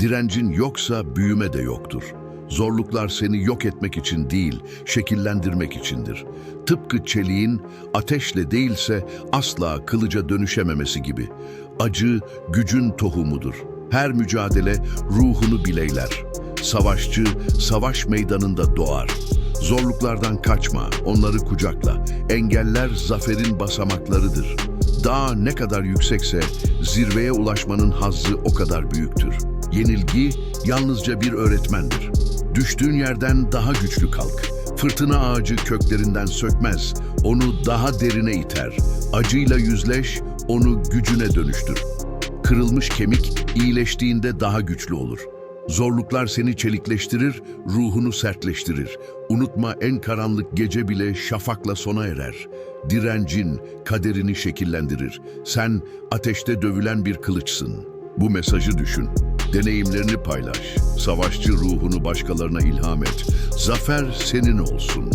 Direncin yoksa büyüme de yoktur. Zorluklar seni yok etmek için değil, şekillendirmek içindir. Tıpkı çeliğin ateşle değilse asla kılıca dönüşememesi gibi. Acı gücün tohumudur. Her mücadele ruhunu bileyler. Savaşçı savaş meydanında doğar. Zorluklardan kaçma, onları kucakla. Engeller zaferin basamaklarıdır. Dağ ne kadar yüksekse zirveye ulaşmanın hazzı o kadar büyüktür. Yenilgi yalnızca bir öğretmendir. Düştüğün yerden daha güçlü kalk. Fırtına ağacı köklerinden sökmez, onu daha derine iter. Acıyla yüzleş, onu gücüne dönüştür. Kırılmış kemik iyileştiğinde daha güçlü olur. Zorluklar seni çelikleştirir, ruhunu sertleştirir. Unutma en karanlık gece bile şafakla sona erer. Direncin kaderini şekillendirir. Sen ateşte dövülen bir kılıçsın. Bu mesajı düşün. Deneyimlerini paylaş. Savaşçı ruhunu başkalarına ilham et. Zafer senin olsun.